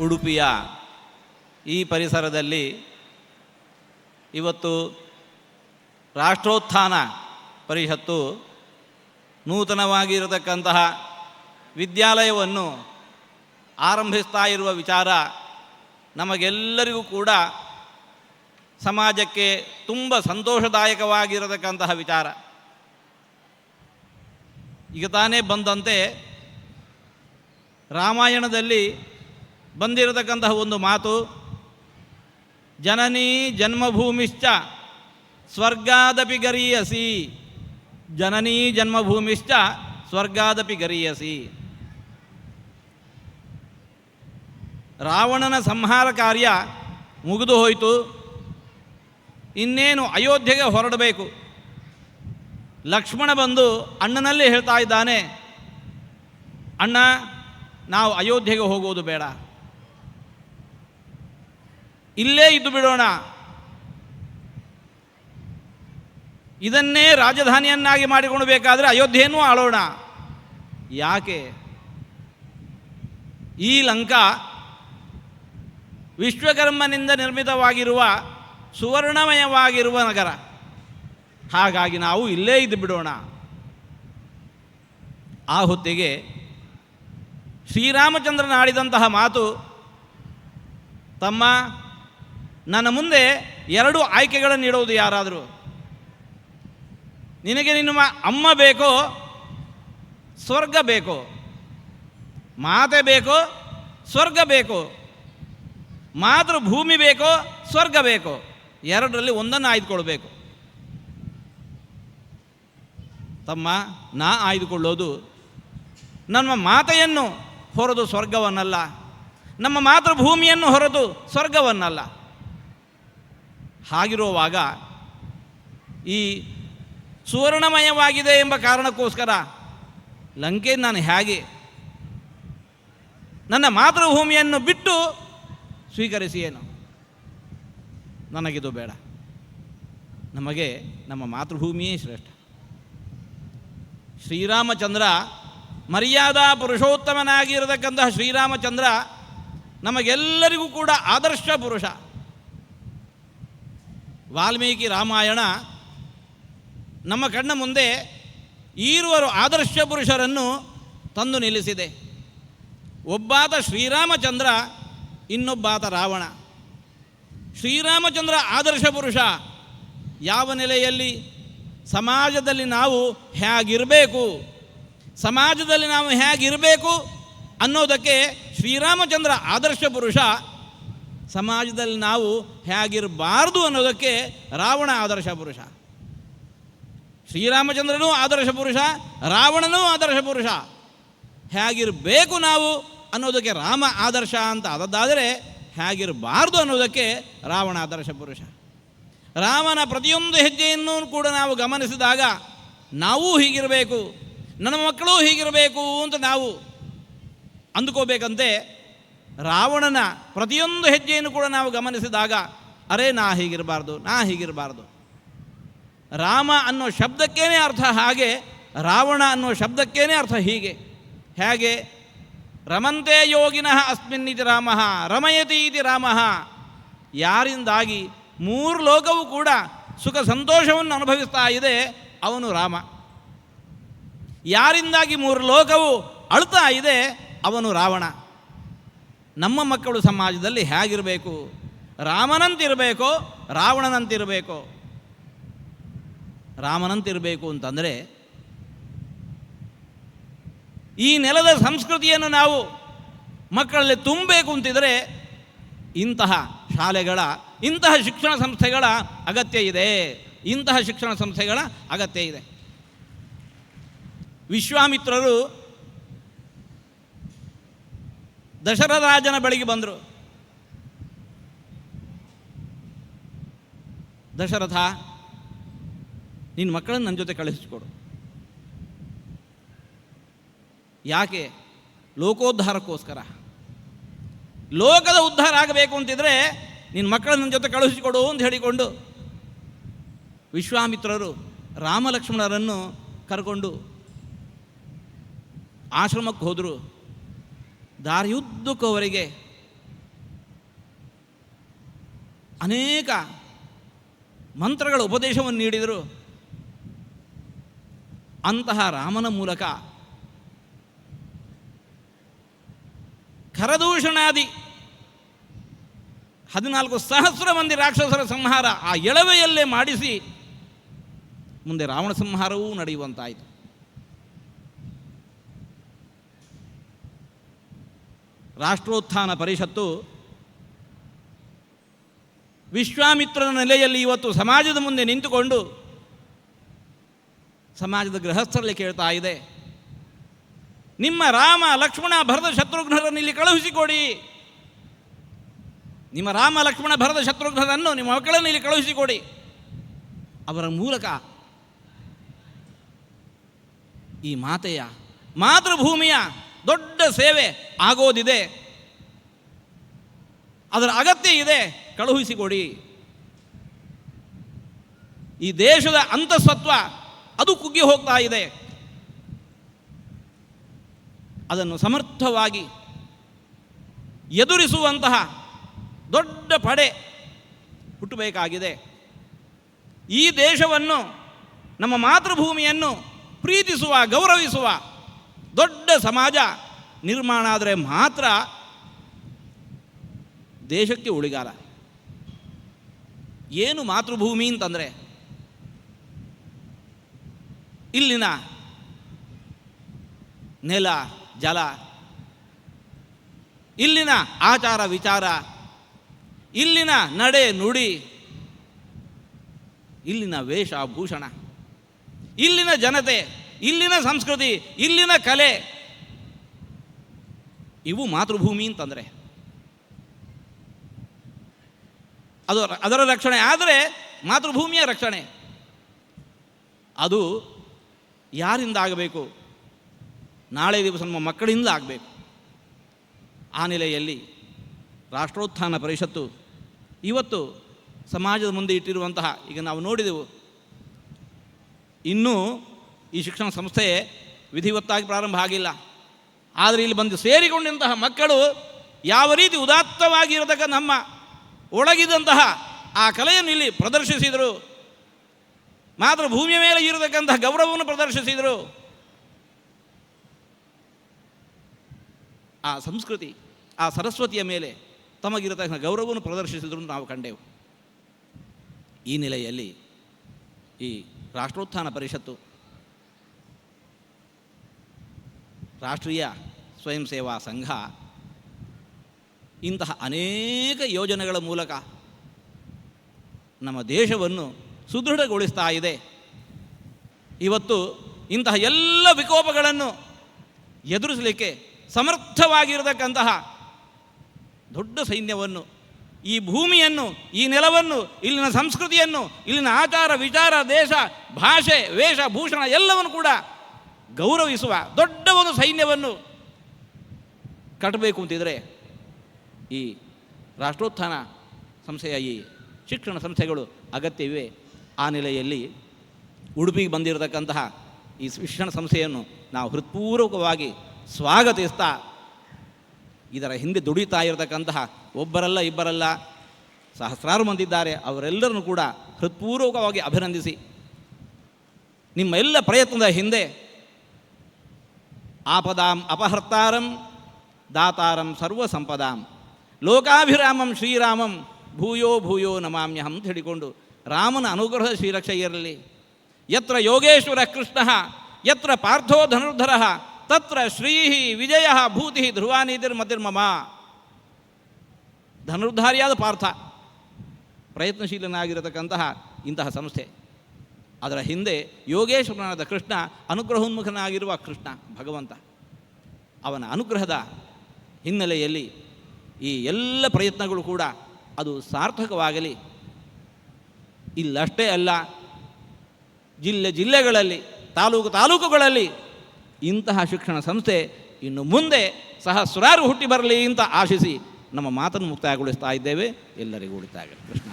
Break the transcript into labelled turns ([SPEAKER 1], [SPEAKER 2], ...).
[SPEAKER 1] ಉಡುಪಿಯ ಈ ಪರಿಸರದಲ್ಲಿ ಇವತ್ತು ರಾಷ್ಟ್ರೋತ್ಥಾನ ಪರಿಷತ್ತು ನೂತನವಾಗಿರತಕ್ಕಂತಹ ವಿದ್ಯಾಲಯವನ್ನು ಆರಂಭಿಸ್ತಾ ಇರುವ ವಿಚಾರ ನಮಗೆಲ್ಲರಿಗೂ ಕೂಡ ಸಮಾಜಕ್ಕೆ ತುಂಬ ಸಂತೋಷದಾಯಕವಾಗಿರತಕ್ಕಂತಹ ವಿಚಾರ. ಈಗ ತಾನೇ ಬಂದಂತೆ ರಾಮಾಯಣದಲ್ಲಿ ಬಂದಿರತಕ್ಕಂತಹ ಒಂದು ಮಾತು, ಜನನೀ ಜನ್ಮಭೂಮಿಶ್ಚ ಸ್ವರ್ಗಾದಪಿ ಗರೀಯಸಿ. ಜನನೀ ಜನ್ಮಭೂಮಿಶ್ಚ ಸ್ವರ್ಗಾದಪಿ ಗರೀಯಸಿ. ರಾವಣನ ಸಂಹಾರ ಕಾರ್ಯ ಮುಗಿದು ಹೋಯಿತು. ಇನ್ನೇನು ಅಯೋಧ್ಯೆಗೆ ಹೊರಡಬೇಕು? ಲಕ್ಷ್ಮಣ ಬಂದು ಅಣ್ಣನಲ್ಲಿ ಹೇಳ್ತಾ ಇದ್ದಾನೆ, ಅಣ್ಣ, ನಾವು ಅಯೋಧ್ಯೆಗೆ ಹೋಗುವುದು ಬೇಡ. ಇಲ್ಲೇ ಇದ್ದು ಬಿಡೋಣ. ಇದನ್ನೇ ರಾಜಧಾನಿಯನ್ನಾಗಿ ಮಾಡಿಕೊಂಡು ಬೇಕಾದರೆ ಅಯೋಧ್ಯೆಯನ್ನು ಆಳೋಣ. ಯಾಕೆ? ಈ ಲಂಕಾ ವಿಶ್ವಕರ್ಮನಿಂದ ನಿರ್ಮಿತವಾಗಿರುವ ಸುವರ್ಣಮಯವಾಗಿರುವ ನಗರ. ಹಾಗಾಗಿ ನಾವು ಇಲ್ಲೇ ಇದ್ದು ಬಿಡೋಣ. ಆ ಹೊತ್ತಿಗೆ ಶ್ರೀರಾಮಚಂದ್ರನ ಆಡಿದಂತಹ ಮಾತು ತಮ್ಮ ನನ್ನ ಮುಂದೆ ಎರಡು ಆಯ್ಕೆಗಳನ್ನು ನೀಡೋದು ಯಾರಾದರೂ? ನಿನಗೆ ನಿನ್ನ ಅಮ್ಮ ಬೇಕೋ? ಸ್ವರ್ಗ ಬೇಕೋ? ಮಾತೆ ಬೇಕೋ? ಸ್ವರ್ಗ ಬೇಕೋ? ಮಾತೃಭೂಮಿ ಬೇಕೋ? ಸ್ವರ್ಗ ಬೇಕೋ? ಎರಡರಲ್ಲಿ ಒಂದನ್ನು ಆಯ್ದುಕೊಳ್ಬೇಕು. ತಮ್ಮ, ನಾ ಆಯ್ದುಕೊಳ್ಳೋದು ನಮ್ಮ ಮಾತೆಯನ್ನು ಹೊರದು ಸ್ವರ್ಗವನ್ನಲ್ಲ, ನಮ್ಮ ಮಾತೃಭೂಮಿಯನ್ನು ಹೊರದು ಸ್ವರ್ಗವನ್ನಲ್ಲ. ಹಾಗಿರುವಾಗ ಈ ಸುವರ್ಣಮಯವಾಗಿದೆ ಎಂಬ ಕಾರಣಕ್ಕೋಸ್ಕರ ಲಂಕೆ ನಾನು ಹೇಗೆ ನನ್ನ ಮಾತೃಭೂಮಿಯನ್ನು ಬಿಟ್ಟು ಸ್ವೀಕರಿಸಿ ಏನು ನನಗಿದು ಬೇಡ. ನಮಗೆ ನಮ್ಮ ಮಾತೃಭೂಮಿಯೇ ಶ್ರೇಷ್ಠ. ಶ್ರೀರಾಮಚಂದ್ರ ಮರ್ಯಾದಾ ಪುರುಷೋತ್ತಮನಾಗಿರತಕ್ಕಂತಹ ಶ್ರೀರಾಮಚಂದ್ರ ನಮಗೆಲ್ಲರಿಗೂ ಕೂಡ ಆದರ್ಶ ಪುರುಷ. ವಾಲ್ಮೀಕಿ ರಾಮಾಯಣ ನಮ್ಮ ಕಣ್ಣ ಮುಂದೆ ಈರುವರು ಆದರ್ಶ ಪುರುಷರನ್ನು ತಂದು ನಿಲ್ಲಿಸಿದೆ. ಒಬ್ಬಾತ ಶ್ರೀರಾಮಚಂದ್ರ, ಇನ್ನೊಬ್ಬಾತ ರಾವಣ. ಶ್ರೀರಾಮಚಂದ್ರ ಆದರ್ಶ ಪುರುಷ, ಯಾವ ನೆಲೆಯಲ್ಲಿ? ಸಮಾಜದಲ್ಲಿ ನಾವು ಹೇಗಿರಬೇಕು? ಸಮಾಜದಲ್ಲಿ ನಾವು ಹೇಗಿರಬೇಕು ಅನ್ನೋದಕ್ಕೆ ಶ್ರೀರಾಮಚಂದ್ರ ಆದರ್ಶ ಪುರುಷ ಸಮಾಜದಲ್ಲಿ ನಾವು ಹೇಗಿರಬಾರ್ದು ಅನ್ನೋದಕ್ಕೆ ರಾವಣ ಆದರ್ಶ ಪುರುಷ. ಶ್ರೀರಾಮಚಂದ್ರನೂ ಆದರ್ಶ ಪುರುಷ, ರಾವಣನೂ ಆದರ್ಶ ಪುರುಷ. ಹೇಗಿರಬೇಕು ನಾವು ಅನ್ನೋದಕ್ಕೆ ರಾಮ ಆದರ್ಶ ಅಂತ ಅದದ್ದಾದರೆ ಹೇಗಿರಬಾರ್ದು ಅನ್ನೋದಕ್ಕೆ ರಾವಣ ಆದರ್ಶ ಪುರುಷ. ರಾಮನ ಪ್ರತಿಯೊಂದು ಹೆಜ್ಜೆಯನ್ನು ಕೂಡ ನಾವು ಗಮನಿಸಿದಾಗ ನಾವೂ ಹೀಗಿರಬೇಕು, ನನ್ನ ಮಕ್ಕಳೂ ಹೀಗಿರಬೇಕು ಅಂತ ನಾವು ಅಂದುಕೋಬೇಕಂತೆ. ರಾವಣನ ಪ್ರತಿಯೊಂದು ಹೆಜ್ಜೆಯನ್ನು ಕೂಡ ನಾವು ಗಮನಿಸಿದಾಗ, ಅರೆ, ನಾ ಹೀಗಿರಬಾರ್ದು ನಾ ಹೀಗಿರಬಾರ್ದು. ರಾಮ ಅನ್ನೋ ಶಬ್ದಕ್ಕೇನೆ ಅರ್ಥ ಹಾಗೆ, ರಾವಣ ಅನ್ನೋ ಶಬ್ದಕ್ಕೇನೆ ಅರ್ಥ ಹೀಗೆ. ಹೇಗೆ? ರಮಂತೆ ಯೋಗಿನಃ ಅಸ್ಮಿನ್ನಿತಿ ರಾಮ ರಮಯತಿ ಇತಿ ರಾಮ. ಯಾರಿಂದಾಗಿ ಮೂರು ಲೋಕವೂ ಕೂಡ ಸುಖ ಸಂತೋಷವನ್ನು ಅನುಭವಿಸ್ತಾ ಇದೆ, ಅವನು ರಾಮ. ಯಾರಿಂದಾಗಿ ಮೂರು ಲೋಕವು ಅಳ್ತಾ ಇದೆ, ಅವನು ರಾವಣ. ನಮ್ಮ ಮಕ್ಕಳು ಸಮಾಜದಲ್ಲಿ ಹೇಗಿರಬೇಕು? ರಾಮನಂತಿರಬೇಕೋ, ರಾವಣನಂತಿರಬೇಕೋ? ರಾಮನಂತಿರಬೇಕು ಅಂತಂದರೆ, ಈ ನೆಲದ ಸಂಸ್ಕೃತಿಯನ್ನು ನಾವು ಮಕ್ಕಳಲ್ಲಿ ತುಂಬಬೇಕು ಅಂತಿದ್ರೆ, ಇಂತಹ ಶಾಲೆಗಳ, ಇಂತಹ ಶಿಕ್ಷಣ ಸಂಸ್ಥೆಗಳ ಅಗತ್ಯ ಇದೆ. ಇಂತಹ ಶಿಕ್ಷಣ ಸಂಸ್ಥೆಗಳ ಅಗತ್ಯ ಇದೆ. ವಿಶ್ವಾಮಿತ್ರರು ದಶರಥರಾಜನ ಬಳಿಗೆ ಬಂದರು. ದಶರಥ ನಿನ್ನ ಮಕ್ಕಳನ್ನು ನನ್ನ ಜೊತೆ ಕಳಿಸಿಕೊಡು. ಯಾಕೆ? ಲೋಕೋದ್ಧಾರಕ್ಕೋಸ್ಕರ. ಲೋಕದ ಉದ್ಧಾರ ಆಗಬೇಕು ಅಂತಿದ್ರೆ ನಿನ್ನ ಮಕ್ಕಳನ್ನ ನನ್ನ ಜೊತೆ ಕಳುಹಿಸಿಕೊಡು ಅಂತ ಹೇಳಿಕೊಂಡು ವಿಶ್ವಾಮಿತ್ರರು ರಾಮಲಕ್ಷ್ಮಣರನ್ನು ಕರ್ಕೊಂಡು ಆಶ್ರಮಕ್ಕೆ ಹೋದರು. ದಾರಿಯುದ್ದಕ್ಕವರಿಗೆ ಅನೇಕ ಮಂತ್ರಗಳ ಉಪದೇಶವನ್ನು ನೀಡಿದರು. ಅಂತಹ ರಾಮನ ಮೂಲಕ ಕರದೂಷಣಾದಿ ಹದಿನಾಲ್ಕು ಸಹಸ್ರ ಮಂದಿ ರಾಕ್ಷಸರ ಸಂಹಾರ ಆ ಎಳವೆಯಲ್ಲೇ ಮಾಡಿಸಿ ಮುಂದೆ ರಾವಣ ಸಂಹಾರವೂ ನಡೆಯುವಂತಾಯಿತು. ರಾಷ್ಟ್ರೋತ್ಥಾನ ಪರಿಷತ್ತು ವಿಶ್ವಾಮಿತ್ರನ ನೆಲೆಯಲ್ಲಿ ಇವತ್ತು ಸಮಾಜದ ಮುಂದೆ ನಿಂತುಕೊಂಡು ಸಮಾಜದ ಗೃಹಸ್ಥರಲ್ಲಿ ಕೇಳ್ತಾ ಇದೆ. ನಿಮ್ಮ ರಾಮ, ಲಕ್ಷ್ಮಣ ಭರದ ಶತ್ರುಘ್ನರನ್ನು ಇಲ್ಲಿ ಕಳುಹಿಸಿಕೊಡಿ. ನಿಮ್ಮ ರಾಮ, ಲಕ್ಷ್ಮಣ ಭರದ ಶತ್ರುಘ್ನರನ್ನು ನಿಮ್ಮ ಮಕ್ಕಳನ್ನು ಇಲ್ಲಿ ಕಳುಹಿಸಿಕೊಡಿ. ಅವರ ಮೂಲಕ ಈ ಮಾತೆಯ ಮಾತೃಭೂಮಿಯ ದೊಡ್ಡ ಸೇವೆ ಆಗೋದಿದೆ. ಅದರ ಅಗತ್ಯ ಇದೆ. ಕಳುಹಿಸಿಕೊಡಿ. ಈ ದೇಶದ ಅಂತಸತ್ವ ಅದು ಕುಗ್ಗಿ ಹೋಗ್ತಾ ಇದೆ. ಅದನ್ನು ಸಮರ್ಥವಾಗಿ ಎದುರಿಸುವಂತಹ ದೊಡ್ಡ ಪಡೆ ಹುಟ್ಟಬೇಕಾಗಿದೆ. ಈ ದೇಶವನ್ನು, ನಮ್ಮ ಮಾತೃಭೂಮಿಯನ್ನು ಪ್ರೀತಿಸುವ, ಗೌರವಿಸುವ ದೊಡ್ಡ ಸಮಾಜ ನಿರ್ಮಾಣ ಆದರೆ ಮಾತ್ರ ದೇಶಕ್ಕೆ ಉಳಿಗಾಲ. ಏನು ಮಾತೃಭೂಮಿ ಅಂತಂದರೆ ಇಲ್ಲಿನ ನೆಲ, ಜಲ, ಇಲ್ಲಿನ ಆಚಾರ ವಿಚಾರ, ಇಲ್ಲಿನ ನಡೆ ನುಡಿ, ಇಲ್ಲಿನ ವೇಷಭೂಷಣ ಇಲ್ಲಿನ ಜನತೆ, ಇಲ್ಲಿನ ಸಂಸ್ಕೃತಿ, ಇಲ್ಲಿನ ಕಲೆ. ಇವು ಮಾತೃಭೂಮಿ ಅಂತಂದರೆ. ಅದು ಅದರ ರಕ್ಷಣೆ. ಆದರೆ ಮಾತೃಭೂಮಿಯ ರಕ್ಷಣೆ. ಅದು ಯಾರಿಂದ ಆಗಬೇಕು ನಾಳೆ ದಿವಸ ನಮ್ಮ ಮಕ್ಕಳಿಂದ ಆಗಬೇಕು. ಆ ನೆಲೆಯಲ್ಲಿ ರಾಷ್ಟ್ರೋತ್ಥಾನ ಪರಿಷತ್ತು ಇವತ್ತು ಸಮಾಜದ ಮುಂದೆ ಇಟ್ಟಿರುವಂತಹ, ಈಗ ನಾವು ನೋಡಿದೆವು, ಇನ್ನೂ ಈ ಶಿಕ್ಷಣ ಸಂಸ್ಥೆ ವಿಧಿವತ್ತಾಗಿ ಪ್ರಾರಂಭ ಆಗಿಲ್ಲ. ಆದರೆ ಇಲ್ಲಿ ಬಂದು ಸೇರಿಕೊಂಡಂತಹ ಮಕ್ಕಳು ಯಾವ ರೀತಿ ಉದಾತ್ತವಾಗಿರತಕ್ಕ ನಮ್ಮ ಒಳಗಿದಂತಹ ಆ ಕಲೆಯನ್ನು ಇಲ್ಲಿ ಪ್ರದರ್ಶಿಸಿದರು. ಮಾತ್ರ ಭೂಮಿಯ ಮೇಲೆ ಇರತಕ್ಕಂತಹ ಗೌರವವನ್ನು ಪ್ರದರ್ಶಿಸಿದರು. ಆ ಸಂಸ್ಕೃತಿ, ಆ ಸರಸ್ವತಿಯ ಮೇಲೆ ತಮಗಿರತಕ್ಕಂಥ ಗೌರವವನ್ನು ಪ್ರದರ್ಶಿಸಿದ್ರು ನಾವು ಕಂಡೆವು. ಈ ನೆಲೆಯಲ್ಲಿ ಈ ರಾಷ್ಟ್ರೋತ್ಥಾನ ಪರಿಷತ್ತು ರಾಷ್ಟ್ರೀಯ ಸ್ವಯಂ ಸೇವಾ ಸಂಘ ಇಂತಹ ಅನೇಕ ಯೋಜನೆಗಳ ಮೂಲಕ ನಮ್ಮ ದೇಶವನ್ನು ಸುದೃಢಗೊಳಿಸ್ತಾ ಇದೆ. ಇವತ್ತು ಇಂತಹ ಎಲ್ಲ ವಿಕೋಪಗಳನ್ನು ಎದುರಿಸಲಿಕ್ಕೆ ಸಮರ್ಥವಾಗಿರತಕ್ಕಂತಹ ದೊಡ್ಡ ಸೈನ್ಯವನ್ನು, ಈ ಭೂಮಿಯನ್ನು, ಈ ನೆಲವನ್ನು, ಇಲ್ಲಿನ ಸಂಸ್ಕೃತಿಯನ್ನು, ಇಲ್ಲಿನ ಆಚಾರ ವಿಚಾರ, ದೇಶ, ಭಾಷೆ, ವೇಷ, ಭೂಷಣ ಎಲ್ಲವನ್ನು ಕೂಡ ಗೌರವಿಸುವ ದೊಡ್ಡ ಒಂದು ಸೈನ್ಯವನ್ನು ಕಟ್ಟಬೇಕು ಅಂತಿದ್ರೆ ಈ ರಾಷ್ಟ್ರೋತ್ಥಾನ ಸಂಸ್ಥೆಯ ಈ ಶಿಕ್ಷಣ ಸಂಸ್ಥೆಗಳು ಅಗತ್ಯವಿವೆ. ಆ ನೆಲೆಯಲ್ಲಿ ಉಡುಪಿಗೆ ಬಂದಿರತಕ್ಕಂತಹ ಈ ಶಿಕ್ಷಣ ಸಂಸ್ಥೆಯನ್ನು ನಾವು ಹೃತ್ಪೂರ್ವಕವಾಗಿ ಸ್ವಾಗತಿಸ್ತಾ ಇದರ ಹಿಂದೆ ದುಡಿತಾ ಇರತಕ್ಕಂತಹ ಒಬ್ಬರಲ್ಲ ಇಬ್ಬರಲ್ಲ ಸಹಸ್ರಾರು ಮಂದಿ ಇದ್ದಾರೆ. ಅವರೆಲ್ಲರನ್ನು ಕೂಡ ಹೃತ್ಪೂರ್ವಕವಾಗಿ ಅಭಿನಂದಿಸಿ. ನಿಮ್ಮ ಎಲ್ಲ ಪ್ರಯತ್ನದ ಹಿಂದೆ ಆಪದಾಂ ಅಪಹರ್ತಾರಂ ದಾತಾರಂ ಸರ್ವ ಸಂಪದಾಂ. ಲೋಕಾಭಿರಾಮಂ ಶ್ರೀರಾಮಂ ಭೂಯೋ ಭೂಯೋ ನಮಾಮ್ಯಹಂ ಅಂತ ರಾಮನ ಅನುಗ್ರಹ ಶ್ರೀರಕ್ಷ ಇರಲಿ ಯತ್ರ ಯೋಗೇಶ್ವರ ಕೃಷ್ಣ, ಯತ್ರ ಪಾರ್ಥೋ ಧನುರ್ಧರ, ತತ್ರ ಶ್ರೀ ವಿಜಯ ಭೂತಿ ಧ್ರುವಾನಿಧಿರ್ ಮತಿರ್ಮಮ. ಧನುರ್ಧಾರಿಯಾದ ಪಾರ್ಥ, ಪ್ರಯತ್ನಶೀಲನಾಗಿರತಕ್ಕಂತಹ ಇಂತಹ ಸಂಸ್ಥೆ. ಅದರ ಹಿಂದೆ ಯೋಗೇಶ್ವರನಾದ ಕೃಷ್ಣ ಅನುಗ್ರಹೋನ್ಮುಖನಾಗಿರುವ ಕೃಷ್ಣ ಭಗವಂತ. ಅವನ ಅನುಗ್ರಹದ ಹಿನ್ನೆಲೆಯಲ್ಲಿ ಈ ಎಲ್ಲ ಪ್ರಯತ್ನಗಳು ಕೂಡ ಅದು ಸಾರ್ಥಕವಾಗಲಿ. ಇಲ್ಲಷ್ಟೇ ಅಲ್ಲ, ಜಿಲ್ಲೆ ಜಿಲ್ಲೆಗಳಲ್ಲಿ, ತಾಲೂಕು ತಾಲೂಕುಗಳಲ್ಲಿ ಇಂತಹ ಶಿಕ್ಷಣ ಸಂಸ್ಥೆ ಇನ್ನು ಮುಂದೆ ಸಹಸ್ರಾರು ಹುಟ್ಟಿ ಬರಲಿ ಅಂತ ಆಶಿಸಿ ನಮ್ಮ ಮಾತನ್ನು ಮುಕ್ತಾಯಗೊಳಿಸ್ತಾ ಇದ್ದೇವೆ. ಎಲ್ಲರಿಗೂ ಉಳಿತಾಗಲಿ ಕೃಷ್ಣ